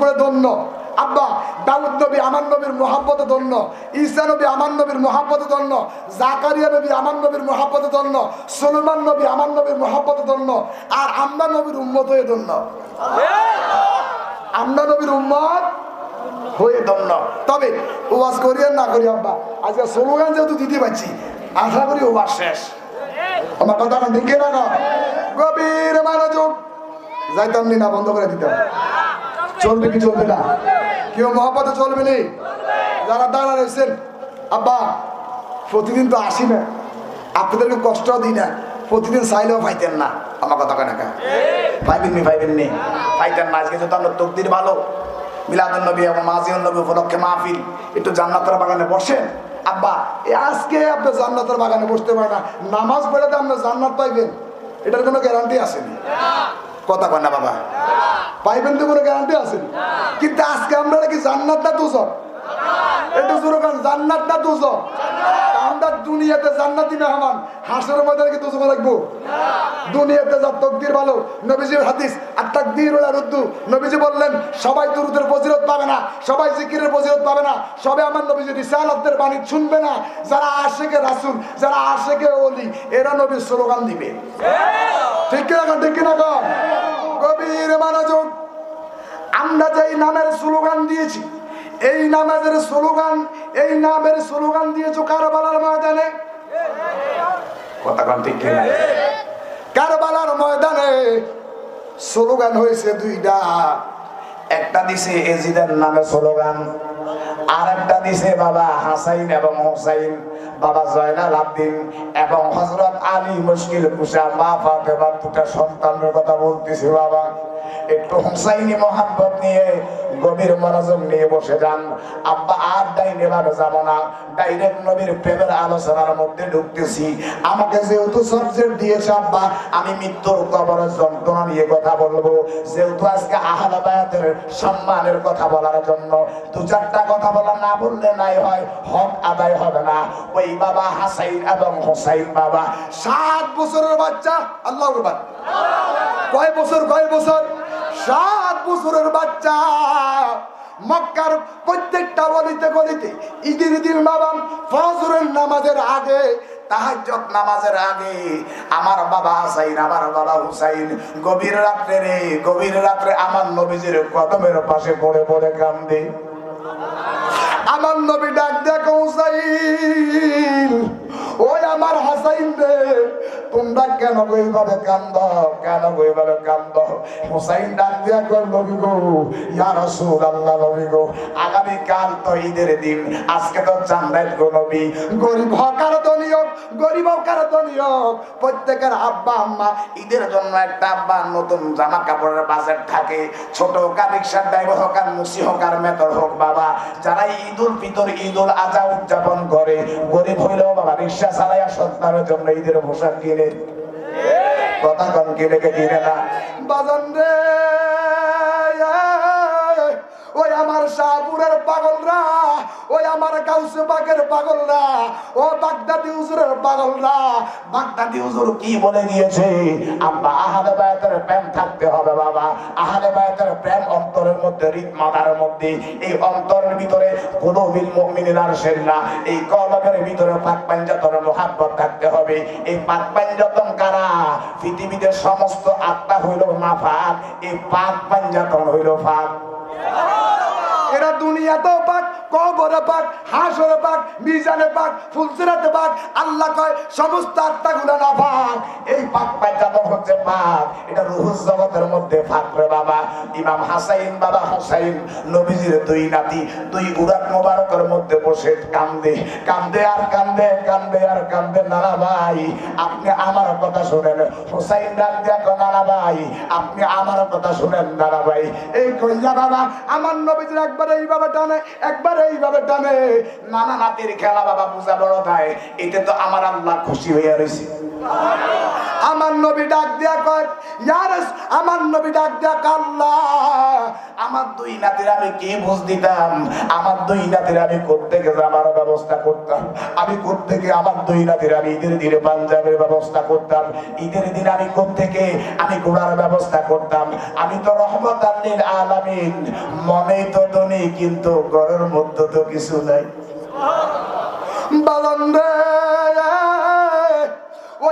করে ধন্য। আব্বা, দাউদ নবী আমার নবীর মোহাব্বত ধন্য। ঈসা নবী আমার নবীর মোহাব্বত ধন্য। জাকারিয়া নবী আমার নবীর মোহাব্বত ধন্য। সুলমান নবী আমার নবীর মোহাব্বত ধন্য। আর আমরা নবীর উম্মত হয়ে ধন্য। আমরা নবীর উম্মত হয়ে ধন্য। তবে ওয়াজ আর না করি আব্বা, আজকে স্লোগান যেহেতু দিতে পারছি, আশা করি ওয়াজ শেষ। আমার কথা দেখে না গভীর মনোযোগ, যাইতাম না, বন্ধ করে দিতাম। চলবে কি চলবে না? কেউ মহাপথে চলবে নি যারা দাঁড়া রয়েছেন, আব্বা, প্রতিদিন তো আসি না। আপনাদেরকে কষ্ট দিই না। প্রতিদিন চাইলেও পাইতেন না। আমার কথা কেন? পাইবেন নি পাইবেন নি। পাইতেন না, আজকে তো আপনার তকদির ভালো। মিলাদুল নবী এবং মাজিউল নবী উপলক্ষে মাহফিল। একটু জান্নাতের বাগানে বসেন। আব্বা আজকে আপনি জান্নাতের বাগানে বসতে পারেন না। নামাজ পড়ে তো আপনি জান্নাত পাইবেন। এটার কোনো গ্যারান্টি আসেনি কথা না বাবা। পাইবেন তো কোনো গ্যারান্টি আছে? কিন্তু আজকে আমরা নাকি জান্নাত না দুজন জোরে কারণ জান্নাত না আমরা দুনিয়াতে জান্নাতি মেহমান। হাসের মধ্যে নাকি দুজন লাগবো দুনিয়াতে যা তকদির ভালো নবীজির হাদিস আর তাকদির রুদ্দু। নবীজি বললেন সবাই দুরুদের ফজিলত পাবে না সবাই জিকিরের ফজিলত পাবে না সবে আমার নবীজি রিসালাতের বাণী শুনবে না। যারা আশেকে রাসূল যারা আশেকে ওলি এরা নবীর স্লোগান দিবে। ঠিক কিনা কন ঠিক কিনা কন? গভীর মনোযোগ। আমরা যে এই নামের স্লোগান দিয়েছি এই নামের স্লোগান, এই নামের স্লোগান দিয়েছ কারবালার ময়দানে? কথা কন? ঠিক কারবালার ময়দানে স্লোগান হয়েছে দুইটা। একটা দিছে এজিদের নামে স্লোগান আর একটা দিছে বাবা হাসাইন এবং হোসাইন, বাবা জয়নাল আব্দিন এবং হজরত আলী মুশকিল কুসা, মা ফাতেমা, দুটা সন্তানের কথা বলতেছি বাবা। একটু হুসাইনি মহাব্বত নিয়ে, গভীর মনোযোগ নিয়ে বসে যান। আব্বা আর ডাইনে ভাবে যাব না, ডাইরেক্ট নবীর প্রেমের আলোচনার মধ্যে ঢুকতেছি। আমাকে যেহেতু সাবজেক্ট দিয়েছে আব্বা, আমি মৃত্যুর কবরের যন্ত্রণা নিয়ে কথা বলব। যেহেতু আজকে আহলাবায়াতের সম্মানের কথা বলার জন্য, দু চারটা কথা বলা না বললে নাই হয়, হক আদায় হবে না। ওই বাবা হাসাইন এবং হোসাইন বাবা, সাত বছরের বাচ্চা, আল্লাহ কয় বছর কয় বছর? সাত বছরের বাচ্চা। মক্কার প্রত্যেকটা গলিতে গলিতে ঈদের দিন বাবাম ফজরের নামাজের আগে তাহাজ্জত নামাজের আগে আমার বাবা হাসাইন, আমার বাবা হুসাইন গভীর রাত্রে রে, গভীর রাত্রে আমার নবীজির কদমের পাশে পড়ে পড়ে কান্দে। আমার নবী ডাক দেখো হুসাইন, ওই আমার হাসাইন রে তোমরা কেন এইভাবে কান্দ? কেন এইভাবে কান্দ? হুসাইন ডাক দিয়া কর নবী গো, ইয়া রাসূলুল্লাহ, নবী গো আগামী কাল তো ঈদের দিন, আজকে তো চান্দাইল গো নবী। গরিব হকার দনিয়ক গরিব হকার দনিয়ক প্রত্যেকের আব্বা, আম্মা, ঈদের জন্য একটা আব্বা, নতুন জামা কাপড়ের বাজেট থাকে, ছোট হোক আর রিক্সার ড্রাইভার হোক আর মুসি হোক আর মেতর হোক, বাবা, যারা ঈদ উল ফিতর ঈদ উল আজহা উদযাপন করে, গরিব হইলেও বাবা, রিক্সা চালাইয়া সন্তানের জন্য ঈদের পোশাক কিনে কথা কম কে কিনে না বাজান রে। ওই আমার শাহপুরের পাগলরা, ওই আমার কাউসে বাগের পাগলরা, ও বাগদাদি হুজুরের পাগলরা। বাগদাদি হুজুর কি বলে গিয়েছে? আব্বা, আহালে বায়াতের প্রেম থাকতে হবে বাবা। আহালে বায়াতের প্রেম অন্তরের মধ্যে হৃদ মাথার মধ্যে। এই অন্তরের ভিতরে কোনো বিল মুমিনের আরশের না। এই কলবের ভিতরে পাক পাঞ্জাতনের মোহাব্বত থাকতে হবে। এই পাক পাঞ্জাতন কারা? পৃথিবীতে সমস্ত আত্মা হইল মাফাক এই পাক পাঞ্জাতন হইল ফাক এরা দুনিয়াতেও পাক কবরে পাক, হাসরে পাক, মিজানে পাক, ফুলসিরাতে পাক, আল্লাহ কয়, সমস্ত আত্মাগুলো না পাক। এই পাক পাঞ্জাব হচ্ছে পাক। এটা রুহুস জগতের মধ্যে ফাক রে বাবা। ইমাম হাসাইন, বাবা হুসাইন, নবীজির দুই নাতি, দুই উরাত মোবারকের মধ্যে বসে কান্দে। কান্দে আর কান্দে কান্দে আর কান্দে, নানা ভাই, আপনি আমার কথা শুনেন। হুসাইন ডাক দেখো নানা ভাই, আপনি আমার কথা শুনেন, নানা ভাই। এই কইয়া বাবা, আমার নবীজির একবার এইভাবে টানে একবার এইভাবে টানে। নানা নাতির খেলা বাবা বুঝা বড় দেয় এতে তো আমার আল্লাহ খুশি হইয়া রয়েছে আমার নবী ডাক দিয়া কয় ইয়ার আমার নবী ডাক দিয়া কাল্লা আমার দুই নাতির আমি কি বুঝ দিতাম? আমার দুই নাতির আমি কোত্থেকে আমার ব্যবস্থা করতাম? আমি কোত্থেকে আমার দুই নাতির আমি ঈদের দিনে পাঞ্জাবের ব্যবস্থা করতাম? ঈদের দিন আমি কোত্থেকে আমি ঘোড়ার ব্যবস্থা করতাম? আমি তো রহমত আল্লিল আলামিন। মনেই তো তো নেই, কিন্তু ঘরের মধ্যে তো কিছু নাই। বালন্দে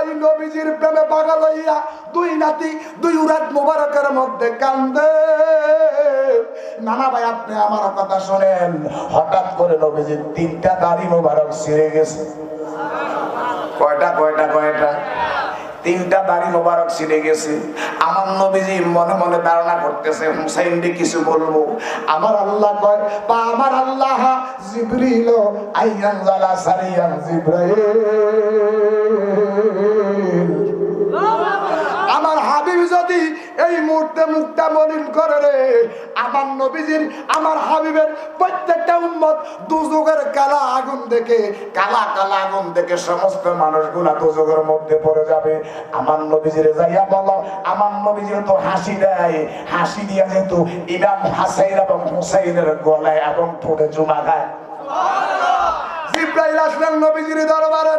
ওই নবীজির প্রেমে পাগল হইয়া দুই নাতি, দুই উরাত মোবারকের মধ্যে কান্দে। নানা ভাই আপনি আমার কথা শোনেন। হঠাৎ করে নবীজির তিনটা দাড়ি মোবারক ছিঁড়ে গেছে। কয়টা কয়টা কয়টা? তিনটা দাড়ি মোবারক ছিঁড়ে গেছে। আমার নবীজি মনে মনে ধারণা করতেছে হুসাইনকে কিছু বলব? আমার আল্লাহ কয়, বা আমার আল্লাহ, জিবরিল আইয়ান জালা সারিয়ান জিব্রাইল। যদি এই মুহূর্তে মুখটা মলিন করে রে আমার নবীজির আমার হাবিবের প্রত্যেকটা উম্মত দুযোগের কালা আগুন দেখে কালা কালা আগুন দেখে সমস্ত মানুষগুলা দুযোগের মধ্যে পড়ে যাবে। আমার নবীজির যাইয়া বলো আমার নবীজির তো হাসি দেয়। হাসি দিয়া যেহেতু ইমাম হাসাইন এবং হুসাইনের গলায় এবং ঠোঁটে চুমা দেয়। জিব্রাইল আসলেন নবীজির দরবারে।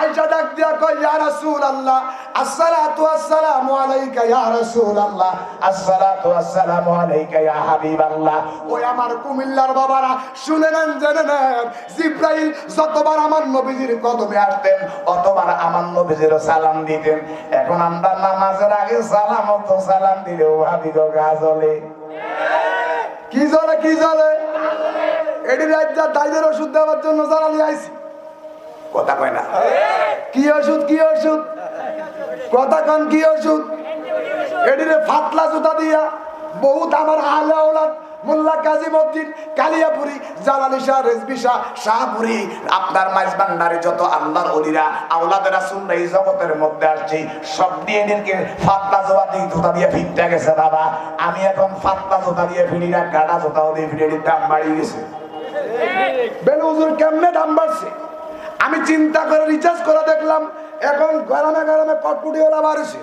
আইসা ডাক দিয়া কয়, ইয়া রাসূলুল্লাহ, আসসালাতু আসসালামু আলাইকা, ইয়া রাসূলুল্লাহ, আসসালাতু আসসালামু আলাইকা, ইয়া হাবিবাল্লাহ। ওই আমার কুমিল্লার বাবারা শুনে নেন, জেনে নেন, জিব্রাইল যতবার আমার নবীজির কদমে আসতেন, অতবার আমার নবীজির সালাম দিতেন। এখন আমরা নামাজের আগে সালাম তো সালাম দিলেও ভাবি গো গাজলে কি জলে কি জলে এটি রাজ্যা তাইদের ওষুধ দেওয়ার জন্য জ্বালানি আইছি। কথা কয় না। কি ওষুধ কি ওষুধ? কথা কন কি ওষুধ? এটিরে ফাতলা জুতা দিয়া বহুত আমার আলে ওলাদ মোল্লা কাজিমউদ্দিন কালিয়াপুরি জালালি শাহ রেজবি শাহ শাহপুরি আপনার মাইজবান্ডারে যত আল্লাহর অলিরা আওলাদের রাসূলরা এই জগতের মধ্যে আসছি সব দিয়ে এদেরকে ফাতলা জোতা দিয়ে জুতা দিয়ে ফিরতে গেছে বাবা। আমি এখন ফাতলা জোতা দিয়ে ফিরি না গাড়া জুতাও দিয়ে ফিরে দাম বাড়িয়ে গেছে। বেলুজুর কেমনে দাম বাড়ছে? আমি চিন্তা করে রিচার্জ করে দেখলাম, এখন গরমে গরমে ওলা বাড়ছে।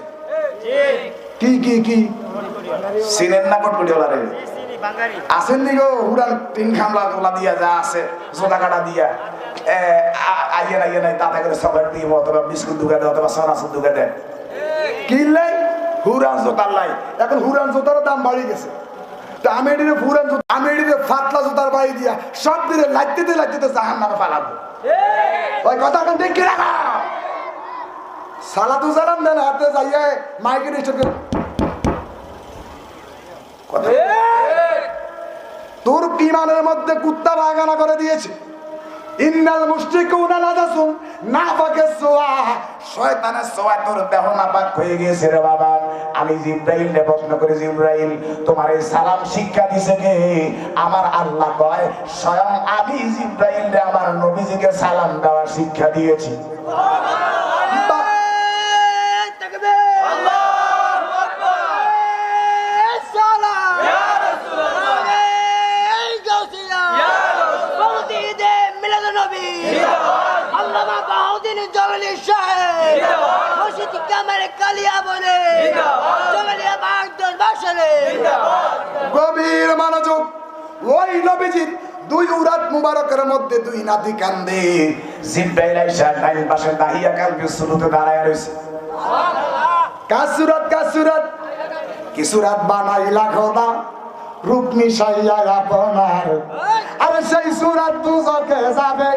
কি কি কি? সিনেন না ওলা রে? আসেন নি গো উড়ান তিন খামলা ওলা দিয়া যা আছে সোদা কাটা দিয়া। আইয়ে আইয়ে নাই তাতে করে সবার দিয়ে অথবা বিস্কুট দোকানে অথবা সনাসুর দোকানে কিনলে হুরান জোতার লাই। এখন হুরান জোতার দাম বাড়ি গেছে। তা আমি এটিতে হুরান জোতা আমি এটিতে ফাতলা জোতার বাড়ি দিয়া সব দিলে লাইতে লাইতে জাহান নামে ফালাবো ওই কথা এখন দেখি রাখা সালাতু সালাম দেন হাতে যাইয়ে মাইকের স্টেপ কথা তোর বিমানের মধ্যে কুত্তা বাগানা করে দিয়েছে। ইন্নাল মুশরিকুনা নাজাসুম নাফাকে সোয়া শয়তানের সোয়া তোর দেহ নাপাক হয়ে গেছে রে বাবা। আমি জিব্রাইল প্রশ্ন করি জিব্রাইল তোমার এই সালাম শিক্ষা দিছে কে? আমার আল্লাহ কয় স্বয়ং আমি জিব্রাইল আমার নবীজিকে সালাম দেওয়া শিক্ষা দিয়েছি। বা- গভীর মনোযোগ। ওই নবীজির দুই উরাত মুবারকের মধ্যে দুই নাতি কান্দে। জিব্রাইল আয়েশা পাশে দাহিয়া কালকে দাঁড়ায় রয়েছে। কাসুরাত কাসুরাত বানাইলা খোদা, রূপ মিশাইয়া আপনার। আরে সেই সুরাত তুজকে যাবে,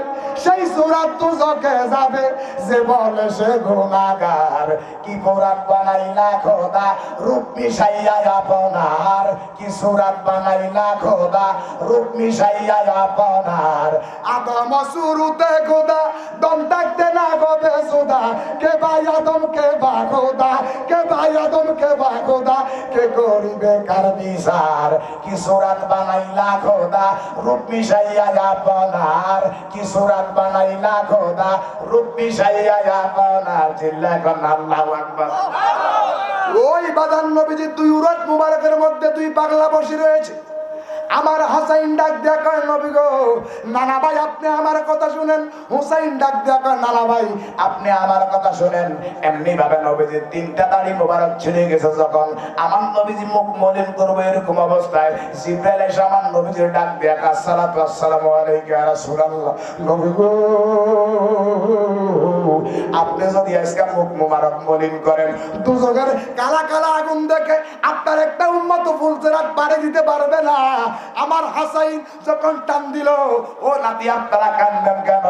সেই সুরাত তুজকে যাবে। যে বলে সে গুণাগার, কি কোরআন বানাইলা খোদা? রূপ মিশাইয়া আপনার, কি সুরাত বানাইলা খোদা? রূপ মিশাইয়া আপনার। আদম শুরুতে খোদা, দম থাকতে না গবে সুদা? কে ভাই আদম, কে বা খোদা? কে ভাই আদম, কে বা খোদা? কে করিবে কার বিচার? কি সুরাত বানাইলা খোদা? রূপ মিশাইয়া আপনার কি সুরাত বানাইলা খোদা রূপ মিশাইয়া আপনার চিল্লা কর আল্লাহু আকবার। ওই বাদান নবীজির দুই উরাত মুবারকের মধ্যে দুই পাগলা বসে রয়েছে। আমার হাসাইন ডাক দেয়া কয়, নবী গো, নানা ভাই, আপনি আমার কথা শুনেন। হুসাইন ডাক দেয়া কয়, নানা ভাই, আপনি আমার কথা শুনেন। এমনি ভাবে নবীজির তিনটা দাড়ি মোবারক ছিঁড়ে গেছে যখন আমার নবীজি মুখ মলিন করবে এরকম অবস্থায়। জিব্রাইল এসে আমার নবীজির ডাক দেয়া কয়, আসসালাতু আসসালামু আলাইকা রাসূলুল্লাহ। নবী গো আপনি যদি আজকে মুখ মোবারক মলিন করেন, দুজনের কালা কালা আগুন দেখে আপনার একটা উন্মত ফুলছে রাত পাড়ে দিতে পারবে না। আমার হাসাইন যখন টান দিল, ও নাতি, আপনারা কান্দেন কেন?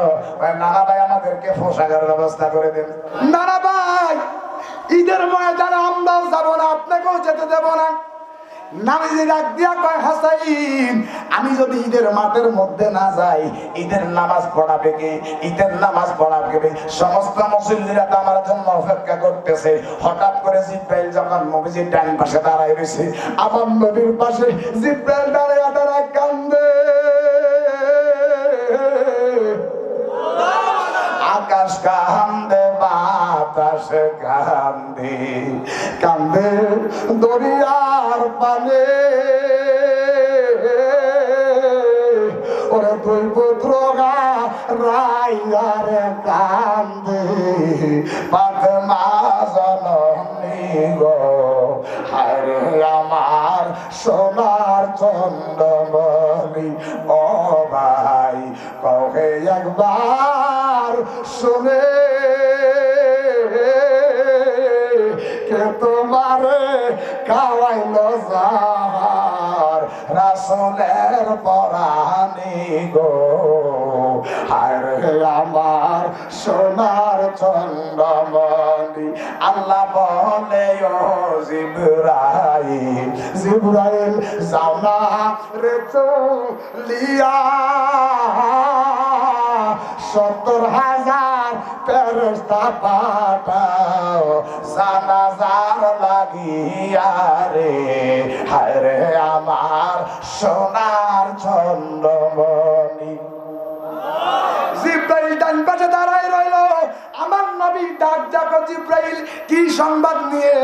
নানা ভাই আমাদেরকে পোশাকের ব্যবস্থা করে দেন। নানা ভাই, ঈদের ময়দানে আমরাও যাব না, আপনাকেও যেতে দেবো না। আমি যদি ঈদের মাঠের মধ্যে না যাই, ঈদের নামাজ পড়াবে কে? ঈদের নামাজ পড়াবে সমস্ত মুসল্লিরা তো আমার জন্য অপেক্ষা করতেছে। হঠাৎ করে জিব্রাইল যখন নবীজির টাইম পাশে দাঁড়ায় রয়েছে, আমার নবীর পাশে জিব্রাইল দাঁড়ায় বাতাস কান্দে কান্দে দরিয়ার পানে। ওরে দুই পুত্র রাইয়ারে কান্দে, পাতে মা জননী গো। হায়রে আমার সোনার চন্দ্রমণি ও ভাই, কহে একবার শুনে খাওয়াইল যার রাসুলের পরানি গো। হায়রে আমার সোনার চন্দ্রমণি, আল্লাহ বলে, ও জিব্রাইল জিব্রাইল, যাও না রে লিয়া সত্তর হাজার ফেরস্তা পাঠাও। জানাজার লাগিয়া রে, হায় আমার সোনার চন্দ্রমণি। জিব্রাইল ডান পাশে দাঁড়ায় রইল। আমার নবী ডাক ডাকো জিব্রাইল, কি সংবাদ নিয়ে?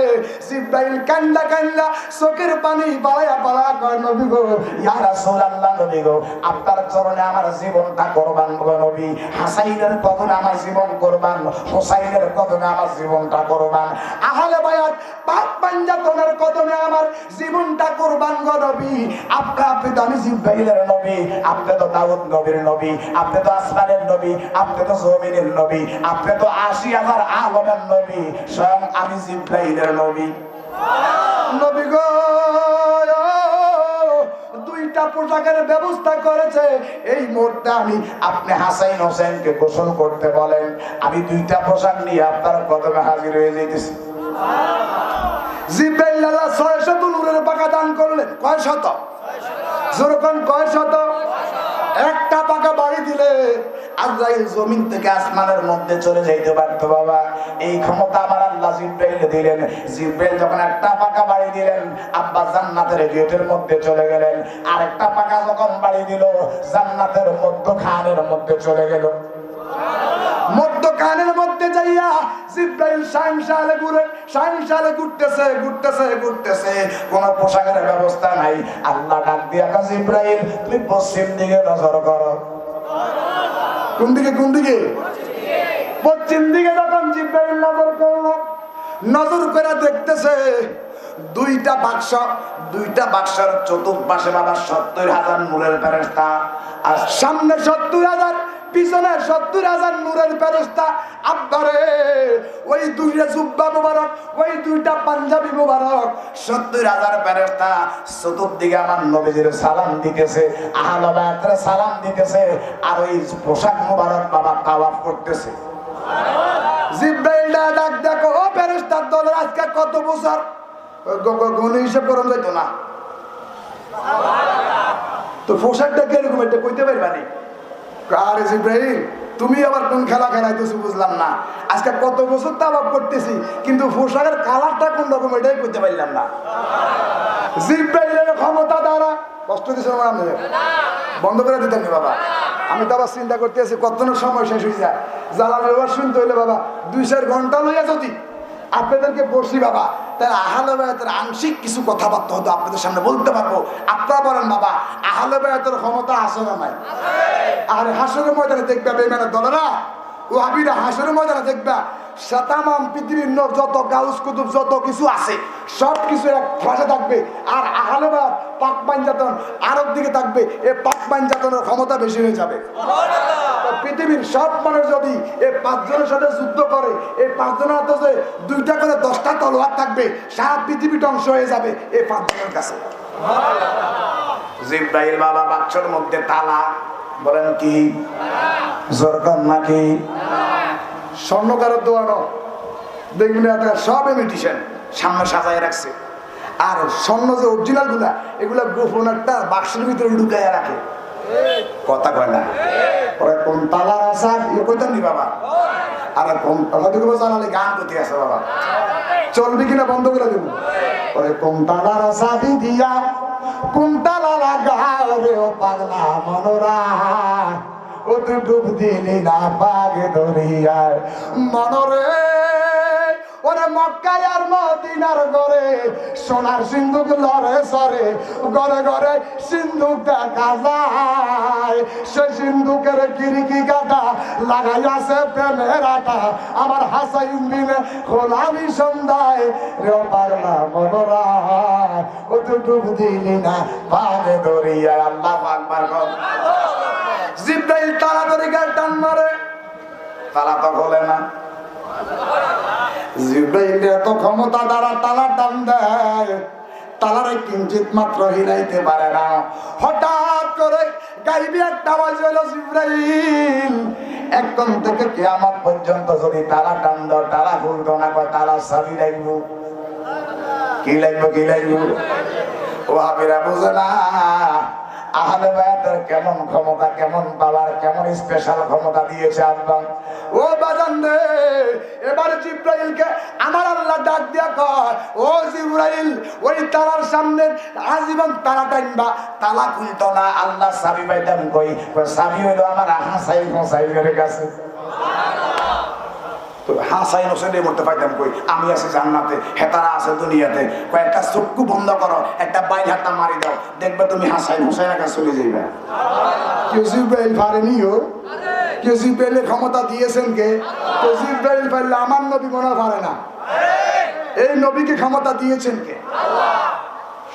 জিব্রাইল কান্দা কান্দা চোখের পানি বাড়ায়া বাড়া কয়, নবী গো, ইয়া রাসূলুল্লাহ নবী গো, আপনার চরণে আমার জীবনটা কোরবান গো নবী। হাসাইনের কদমে আমার জীবন কোরবান, হোসাইনের কদমে আমার জীবনটা কোরবান। আহলে বায়াত পাক পাঞ্জাতনের কদমে আমার জীবনটা কোরবান গো নবী। আপনি আপনি তো আমি জিব্রাইলের নবী, আপনি তো দাউদ নবীর নবী, আপনি তো আসমানের নবী, আপনি তো জমিনের নবী, আপনি তো আশি হাজার আলমের নবী, স্বয়ং আমি জিব্রাইলের নবী। নবী গো, দুইটা ব্যবস্থা করেছে। এই আমি আপনি হাসাইন হোসেনকে করতে বলেন। আমি দুইটা পোশাক নিয়ে আপনার হাজির হয়ে দান করলেন। কয় শত? শত? একটা পাকা বাড়ি দিলে আজরাইল জমিন থেকে আসমানের মধ্যে চলে যাইতে পারতো বাবা। এই ক্ষমতা আমার আল্লাহ জিব্রাইল দিলেন। জিব্রাইল যখন একটা পাকা বাড়ি দিলেন, আব্বা জান্নাতের গেটের মধ্যে চলে গেলেন। আরেকটা পাকা যখন বাড়ি দিল, জান্নাতের মধ্য খানের মধ্যে চলে গেল। মধ্য কানের মধ্যে যাইয়া জিব্রাইল শাইন শালে ঘুরে শাইন শালে ঘুরতেছে ঘুরতেছে ঘুরতেছে। কোন পোশাকের ব্যবস্থা নাই। আল্লাহ ডাক দিয়া জিব্রাইল, তুমি পশ্চিম দিকে নজর করো। কোন দিকে কোন দিকে? পশ্চিম দিকে যখন জিব্রাইল নজর করল নজর করে দেখতেছে দুইটা বাক্স, দুইটা বাক্সের চতুর্পাশে বাবা সত্তর হাজার মূলের ফেরেস্তা আর সামনে সত্তর হাজার পিছনে সত্তর হাজার নূরের ফেরেস্তা, আব্বারে, ওই দুইটা জুব্বা মুবারক, ওই দুইটা পাঞ্জাবি মুবারক, সত্তর হাজার ফেরেস্তা চতুর্দিকে আমার নবীজির সালাম দিতেছে আহলাবায়াতরে সালাম দিতেছে, আর ওই পোশাক মুবারক বাবা তাওয়াফ করতেছে। জিব্রাইলটা ডাক দেখো, ও দল, আজকে কত বছর? গণ হিসেব করুন না? তো পোশাকটা কীরকম, এটা কইতে পারবানি আরে জিব্রাইল, তুমি আবার কোন খেলা খেলাইতেছো বুঝলাম না। আজকে কত বছর তাবাব করতেছি, কিন্তু পোশাকের কালারটা কোন রকম এটাই করতে পারলাম না। জিব্রাইলের ক্ষমতা দ্বারা কষ্ট আমাদের বন্ধ করে দিতেন বাবা। আমি তো আবার চিন্তা করতে করতেছি কত সময় শেষ হয়ে যায় জ্বালা ব্যবহার শুনতে হইলে বাবা, দুই চার ঘণ্টা লইয়া যদি আপনাদেরকে বসি বাবা তাহলে আহালো বেড়াতের আংশিক কিছু কথাবার্তা হতো আপনাদের সামনে বলতে পারব। আপনারা বলেন বাবা আহালো বেড়াতের ক্ষমতা হাসন না নাই? আর হাসরের ময়দানে দেখবে বেমানের দলেরা? ও আবিরা হাসরের ময়দানে দেখবা শতামাম পৃথিবীর নর যত গাউস কুতুব যত কিছু আছে সব কিছু এক ভাষা থাকবে। আর আহলেবাদ পাক পাঞ্জাতন আরব দিকে থাকবে এই পাক পাঞ্জাতনের ক্ষমতা বেশি হয়ে যাবে। পৃথিবীর সব মানুষ যদি এই পাঁচজনের সাথে যুদ্ধ করে এই পাঁচজনের হাতে যে দুইটা করে দশটা তলোয়ার থাকবে সারা পৃথিবী ধ্বংস হয়ে যাবে এই পাঁচজনের কাছে। জিব্রাইল বাবা বাক্সর মধ্যে তালা বলেন কি? জোরকার নাকি স্বর্ণকারের দোয়ানো। দেখবেন সব ইমিটেশন সামনে সাজায় রাখছে। আর স্বর্ণ যে অরিজিনালগুলা, এগুলা গোপন একটা বাক্সের ভিতরে ঢুকাইয়া রাখে। কথা কয় না? ওরা কোন তালার আসা এ কইতাম নি বাবা? আর কোন হয়তো কেউ জানালে গান করতে আছে বাবা। চলবি কিনা বন্ধ করে দেবো? ওরে কোন তালার আসা দিয়া কোন তালা লাগাও রে পাগলা মনোরা? তুই ডুব দিলি না বাগে দরিয়ায় মনরে, ওরে মক্কায় আর মদিনার ঘরে সোনার সিন্ধুক লড়ে সরে ঘরে ঘরে সিন্ধুক দেখা যায়। সে সিন্ধুকের কিরকি কাটা লাগাই আছে প্রেমের আটা। আমার হাসাইন দিনে খোলামি সন্ধ্যায়, রে পাগলা মনোরা ও তুই ডুব দিলি না পাগে দরিয়ায় আল্লাহ আকবার জিব্রাইল তাড়াতাড়ি গাল টান মারে। তালা তো খোলে না। জিব্রাইল এত ক্ষমতা দ্বারা তালা টান দেয়, তালারে কিঞ্চিত মাত্র হিলাইতে পারে না। হঠাৎ করে গাইবি একটা আওয়াজ হইল জিব্রাইল, এখন থেকে কিয়ামত পর্যন্ত যদি তালা টান দাও, তালা খুলতো না, কয় তালা সাবি লাগব? কি লাগবো কি লাগবো? ও আমিরা বুঝে না। আহলে বায়াতের কেমন ক্ষমতা, কেমন পাওয়ার কেমন স্পেশাল ক্ষমতা দিয়েছে আল্লাহ। ও বাজান রে, এবারে জিব্রাইলকে আমার আল্লাহ ডাক দিয়া কয়, ও জিব্রাইল, ওই তালার সামনে আজীবন তালা টাইমবা তালা খুলতো না। আল্লাহ সাবি পাইতাম কই সাবি হইল আমার হাসাই হাসাইলের কাছে। তো হাসাই হোসেনের মধ্যে পাইতাম কই, আমি আছি জান্নাতে, হেতারা আছে দুনিয়াতে। কয়েকটা চক্ষু বন্ধ করো, একটা বাইল হাতা মারি দাও, দেখবে তুমি হাসাই হোসেনের কাছে চলে যাইবে। কেউ জিব্রাইল পারেনি ও কেউ জিব্রাইলের ক্ষমতা দিয়েছেন কে তো জিব্রাইল পারলে আমার নবী মনে হয় পারে না। এই নবীকে ক্ষমতা দিয়েছেন কে?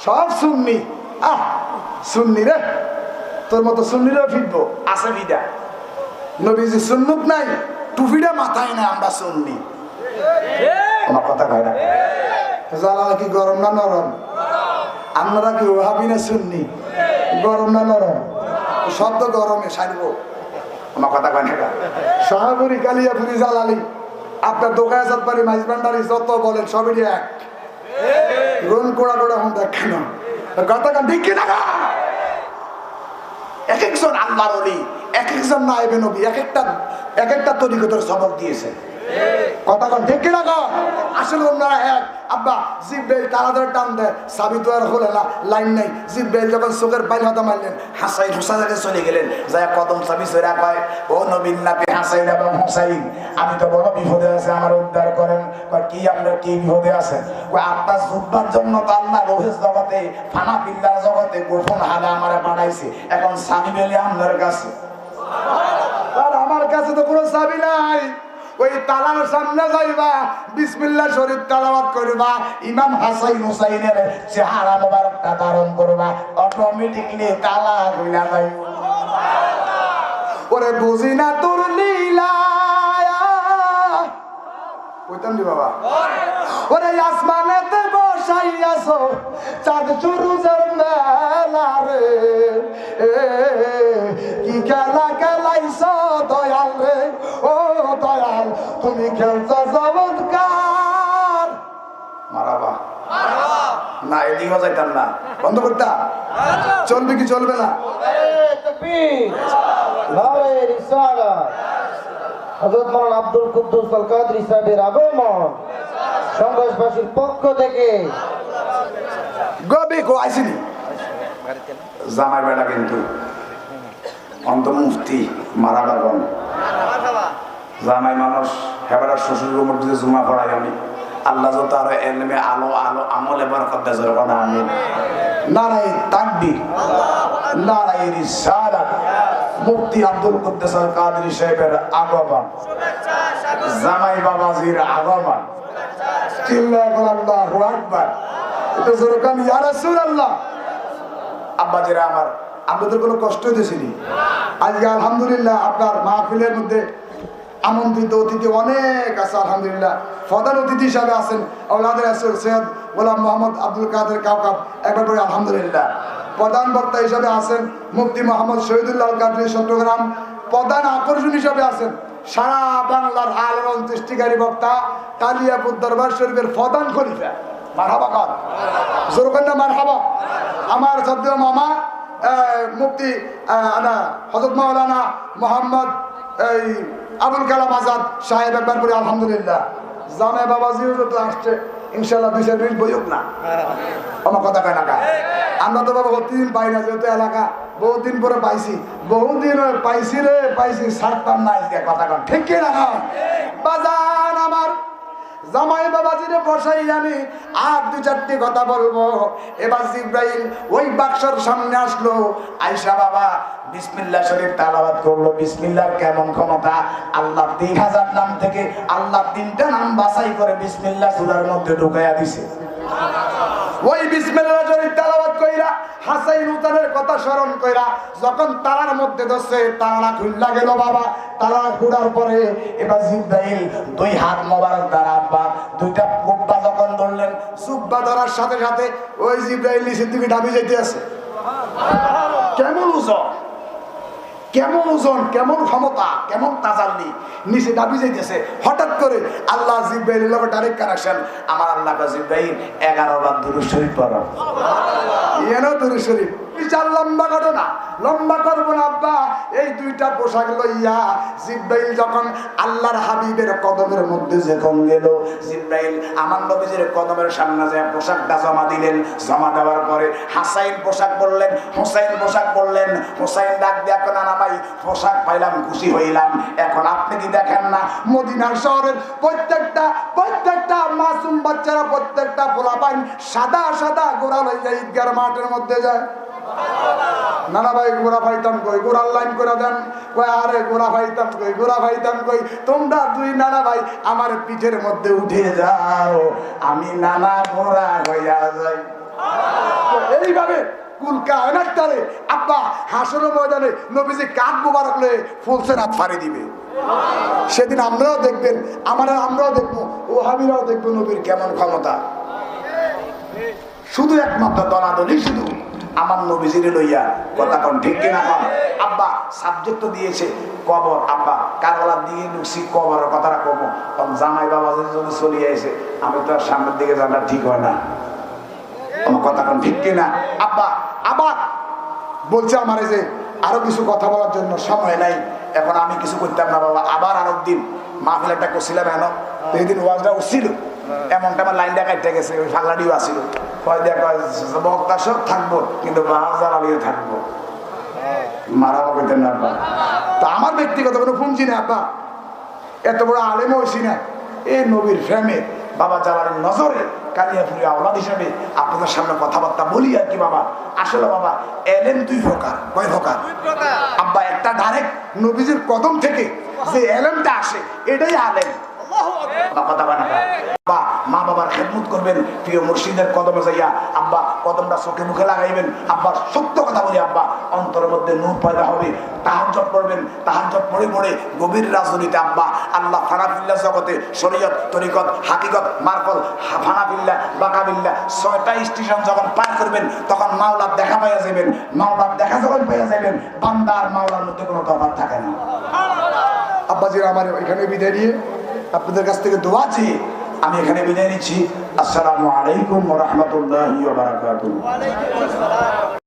সব সুন্নি। আহ, সুন্নি রে। তোর মতো সুন্নিরও ফিরবো, আছে বিদা। নবীজি সুন্নুত নাই। টুপিটা মাথায় না, আমরা শুননি আমার কথা কয় না। কি গরম না নরম? আপনারা কি ওহাবি না শুননি গরম না নরম? শব্দ গরমে, সারব। আমার কথা কয় না শাহপুরি, কালিয়াপুরি, জালালি, আপনার দোকানে যাতবাড়ি মাইজবান্ডারি যত বলেন, সবই এক। রুন কোড়া কোড়া হন দেখেন কথা কান, ঠিক কিনা? এক একজন আল্লাহর অলি এক একজন নায়েবে নবী, এক একটা এক একটা তরিকতের সবক দিয়েছে। কথা ঠিক কিনা কন? আসলে ওনারা এক। আব্বা জিব্বেল তালা ধরে টান দেয় সাবি তো আর হলে না, লাইন নাই। জিব্বেল যখন চোখের বাইল হাতা মারলেন, হাসাইন হুসাইনে চলে গেলেন। যাই কদম সাবি সৈরা কয়, ও নবীন নাপি হাসাইন এবং হুসাইন, আমি তো বড় বিপদে আছে, আমার উদ্ধার করেন। কি আপনার কি বিপদে আছেন? আপনার যুদ্ধের জন্য তো আল্লাহ রোহিস জগতে, ফানা পিল্লার জগতে গোপন হালে আমার পাঠাইছে এখন সাবি বেলে আপনার কাছে। আর আমার কাছে তো কোনো চাবি নাই। ওই তালার সামনে যাইবা, বিসমিল্লাহ শরীফ তালাওয়াত করবা, ইমাম হাসাইন হুসাইনের চেহারা মোবারকটা ধারণ করবা অটোমেটিকলি তালা হইলা যাইব। ওরে বুঝি না তোর লীলা। কইতাম দি বাবা। ওরে আসমানেতে বসাইয়াছো, চাঁদ চুরুজের মেলা কি খেলা খেলাইছ? এদিকেও যাইতাম না। বন্ধ করতা? চলবে কি চলবে না? আব্দুল কুদ্দুস আল কাদরি সাহেবের আগমন সংঘর্ষবাসীর পক্ষ থেকে। গবে আইসিনি জামাই বেলা কিন্তু অন্ত মুফতি মারা বাগন জামাই মানুষ হেবারা শ্বশুর মধ্যে জুমা পড়াই আমি। আল্লাহ যত আরও এলমে আলো আলো, আমলে বরকত দেয়, জোরে বলেন, আমিন। নারায় তাকবীর, নারায় রিসালাত। মুফতি আব্দুল কুদ্দুস আল কাদরি সাহেবের আগমন। জামাই বাবাজির আগমন। চিল্লায় বল আল্লাহু আকবার। এটা জোরকান ইয়া রাসূলুল্লাহ। আব্বাজিরা আমার আপনাদের কোনো কষ্ট হইতেছিনি আজকে আলহামদুলিল্লাহ আপনার মাহফিলের মধ্যে আমন্ত্রিত অতিথি অনেক আছে, আলহামদুলিল্লাহ। প্রধান অতিথি হিসাবে আছেন আসর সৈয়দ গোলাম মোহাম্মদ আব্দুল কাদের কাউকাব, একবার করে আলহামদুলিল্লাহ। প্রধান বক্তা হিসাবে আছেন মুফতি মোহাম্মদ শহীদুল্লাহ কাদরি চট্টগ্রাম। প্রধান আকর্ষণ হিসাবে আছেন সারা বাংলার আলোড়ন সৃষ্টিকারী বক্তা কালিয়াপুর দরবার শরীফের প্রধান খলিফা। জোরকন্যা মারহাবা। আমার সদ্য মুফতি মাওলানা মোহাম্মদ, এই আবুল কালাম আজাদ সাহেব একবার করে আলহামদুলিল্লাহ। জামে বাবাজিও তো আসছে ইনশাল্লাহ দুই চার মিনিট বইক না। আমার কথা কয় না। আমরা তো বাবা প্রতিদিন পাই না, যেহেতু এলাকা বহুদিন পরে পাইছি। বহুদিন পাইছি রে, পাইছি, ছাড়তাম না কথা কন। ঠিক কি না বাজান আমার জামাই বাবাজিরে বসাই আমি আর দু চারটি কথা বলব। এবার জিব্রাইল ওই বাক্সর সামনে আসলো। আইসা বাবা বিসমিল্লা শরীফ তালাবাদ করল। বিসমিল্লার কেমন ক্ষমতা? আল্লাহ তিন হাজার নাম থেকে আল্লাহ তিনটা নাম বাছাই করে বিসমিল্লা সুরার মধ্যে ঢুকাইয়া দিছে। ওই বিসমিল্লা শরীফ কইরা হাসাইন উতানের কথা স্মরণ কইরা যখন তারার মধ্যে ধরছে তারা খুললা গেল, বাবা। তারা ঘুরার পরে এবার জিব্রাইল দুই হাত মোবারক দ্বারা আব্বা, দুইটা কুব্বা যখন ধরলেন, সুব্বা ধরার সাথে সাথে ওই জিব্রাইল নিচের দিকে ডাবি যেতে আছে কেমন ওজন? কেমন ওজন কেমন ক্ষমতা কেমন তাজাল্লি? নিচে দাবি যেতেছে হঠাৎ করে আল্লাহ জিব্রাইলের লগে ডাইরেক্ট কানেকশন আমার আল্লাহ এগারো বার দুরু শরীফ পর এনো দুরু শরীফ। বিশাল লম্বা ঘটনা। লম্বা করব না, আব্বা। এই দুইটা পোশাক লইয়া জিব্রাইল যখন আল্লাহর হাবিবের কদমের মধ্যে যখন গেল, জিব্রাইল আমার নবীজির কদমের সামনে যে পোশাকটা জমা দিলেন, জমা দেওয়ার পরে হাসাইন পোশাক পরলেন হোসাইন পোশাক পরলেন হোসাইন ডাক দিয়ে এখন আনামাই পোশাক পাইলাম, খুশি হইলাম। এখন আপনি কি দেখেন না, মদিনার শহরের প্রত্যেকটা প্রত্যেকটা মাসুম বাচ্চারা প্রত্যেকটা পোলা পাইন সাদা সাদা গোড়া লইয়া ঈদগার মাঠের মধ্যে যায়। নানা ভাই গোড়া ভাইতাম কই গোড়ার লাইন করে দেন। কই আরে গোড়া ভাইতাম কই গোড়া ভাইতাম কই, তোমরা দুই নানা ভাই আমার পিঠের মধ্যে উঠে যাও, আমি নানা হইয়া যাই। এইভাবে কুলকা অনেক তারে আব্বা হাসর ময়দানে নবীজি কাক মোবারক লয়ে ফুলসে রাত ফাড়ি দিবে। সেদিন আমরাও দেখবেন আমরা আমরাও দেখব ও হাবিরাও দেখব নবীর কেমন ক্ষমতা। শুধু একমাত্র দলাদলি শুধু। আমার নবীজিরে লইয়া, কথা কন, ঠিক কিনা কন? আব্বা সাবজেক্ট তো দিয়েছে, কবর। আব্বা কারবালার দিকে ঢুকছি কবর কথাটা কব কারণ জামাই বাবা যদি চলিয়ে এসে আমি তো আর সামনের দিকে জানা ঠিক হয় না। আমার কথা কন, ঠিক কিনা? আব্বা, আবার বলছে আমার যে, আরও কিছু কথা বলার জন্য সময় নাই। এখন আমি কিছু করতাম না বাবা, আবার আরও দিন মাহফিল একটা করছিলাম এন দিন ওয়াজটা উঠছিল। এমনটা আমার লাইনটা কাটতে গেছে ওই কয় দেখ বক্তা সব থাকব কিন্তু বাহাজার আলিও থাকব। মারাও করতেন না আব্বা তা আমার ব্যক্তিগত কোনো পুঞ্জি না আব্বা। এত বড় আলেম হয়েছি না। এই নবীর ফ্রেমে বাবা যাওয়ার নজরে কালিয়াপুরি আওলাদ হিসাবে আপনাদের সামনে কথাবার্তা বলি আর কি বাবা। আসলে বাবা এলেন দুই প্রকার কয় প্রকার? আব্বা একটা ডাইরেক্ট নবীজির কদম থেকে যে এলেমটা আসে এটাই আলেম। বাবা বা মা বাবার খেদমত করবেন প্রিয় মুর্শিদের কদমে যাইয়া আব্বা কদমটা চোখে মুখে লাগাইবেন। আব্বা সত্য কথা বলি আব্বা অন্তরের মধ্যে নূর পয়দা হবে। তাহাজ্জত পড়বেন তাহাজ্জত পড়ে পড়ে গভীর রাজনীতি আব্বা আল্লাহ ফানাফিল্লা জগতে শরীয়ত তরিকত হাকিকত মার্কল ফানাফিল্লা বাকাবিল্লা ছয়টা স্টেশন যখন পার করবেন তখন মাওলার দেখা পাইয়া যাবেন মাওলার দেখা যখন পাইয়া যাবেন বান্দা আর মাওলার মধ্যে কোনো তফাৎ থাকে না। আব্বাজির আমার এখানে বিদায় নিয়ে আপনাদের কাছ থেকে দোয়া চেয়ে আমি এখানে বিদায় নিচ্ছি। আসসালামু আলাইকুম রহমতুল্লাহ বারাকাতুহ।